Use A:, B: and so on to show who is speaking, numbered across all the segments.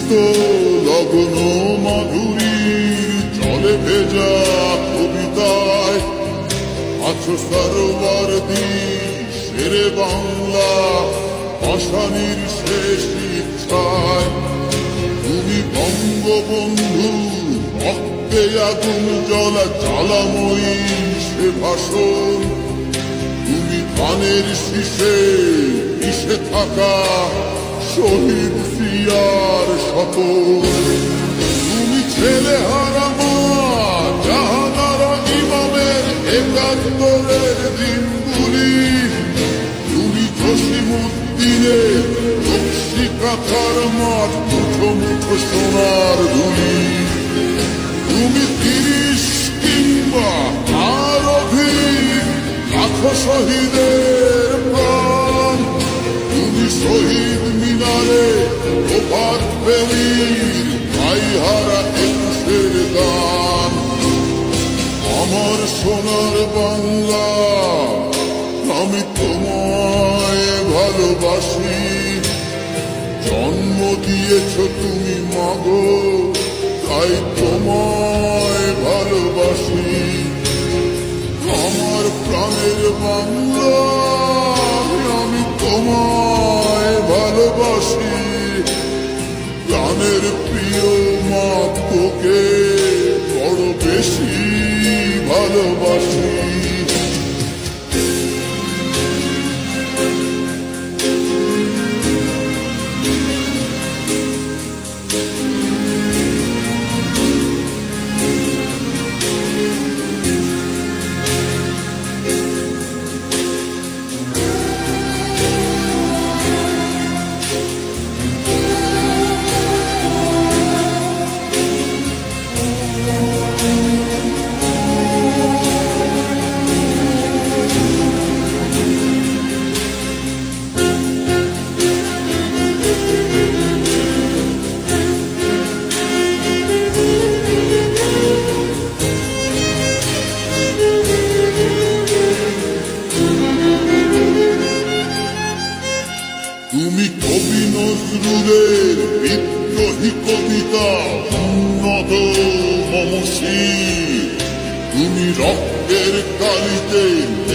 A: মিশ্রিত লগ্ন মাধুরীর জলে ভেজা কবিতায় আছো সরোবর দি শেরে বাংলা ভাষানির শেষ ইচ্ছায়। তুমি বঙ্গবন্ধু ভক্তে আগুন জ্বলা জ্বালাময়ী সে ভাষণ। তুমি ধানের শীষে মিশে থাকা শহীদ সিয়ার শত তুমি ছেলে হারা মা জাহানারা ইমামের তুমি জসিমুদ্দিনের মাঠ সোনার ধুলি। তুমি তিরিশ কিংবা আর অধিক লাখো শহীদের গান আমার সোনার বাংলা আমি তোমায় ভালোবাসি। জন্ম তোমায় ভালোবাসি। আমার প্রাণের বাংলা ভালোবাসি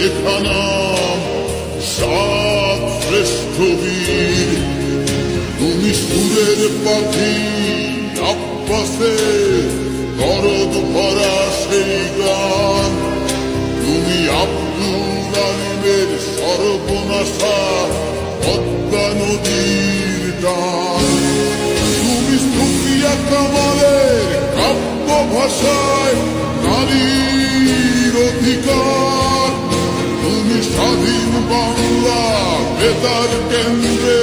A: লেখা নাম সাত শ্রেষ্ঠ বীর তুমি সুরের পাখি আব্বাসে দরদ ভরা সেই গান তুমি আব্দুল আলিমের সর্বনাশা বাংলা বেতার কেন্দ্রে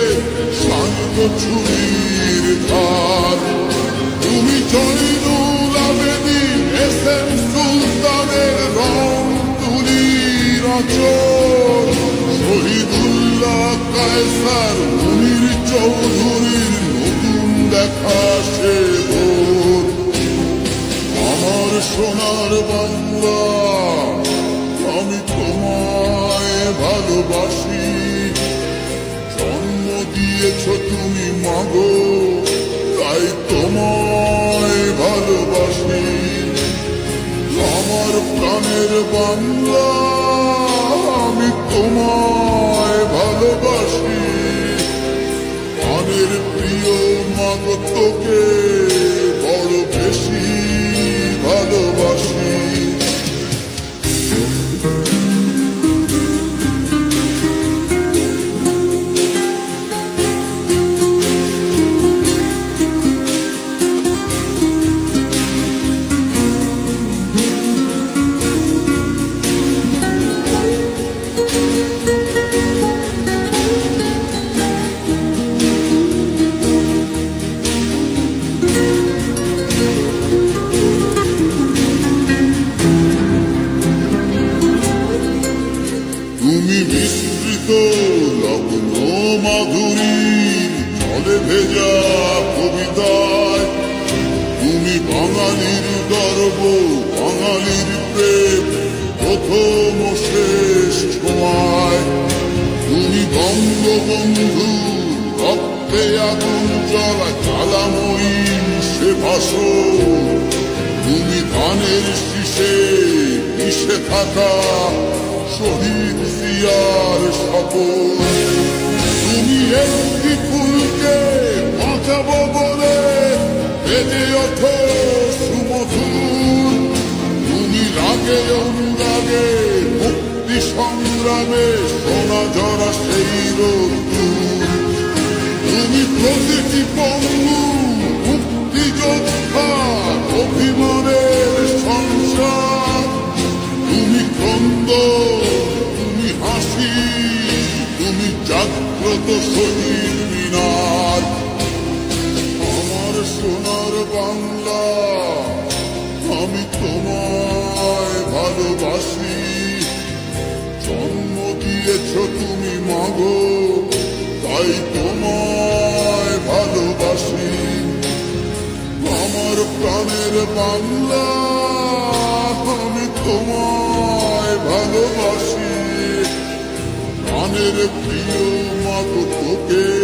A: শান্ত ছুরির ধার তুমি জয়নুল আবেদিন এস এম সুলতানের রং তুলির আচর শহীদুল্লাহ কায়সার, মুনির চৌধুরীর নতুন দেখা সে জলে ভেজা কবিতায়, তুমি বাঙালির গর্ব, বাঙালির প্রেম, প্রথম শেষ সময়। তুমি বঙ্গবন্ধু, রক্ত আগুন জ্বলা, জ্বালাময়ী সে ভাষণ। তুমি ধানের শীষে মিশে থাকা, শহীদ জিয়ার শপথ। একটি ফুলকে বাঁচাবো বলে বেজে ওঠো সুমধুর তুমি রাগে অনুরাগে মুক্তি সংগ্রামে সোনা জরা সেই রোদ্দুর তুমি প্রতিটি পঙ্গু তুমি মাগো, তাই তোমায় ভালোবাসি। আমার প্রাণের বাংলা আমি তোমায় ভালোবাসি। প্রাণের প্রিয় মাগো তোকে।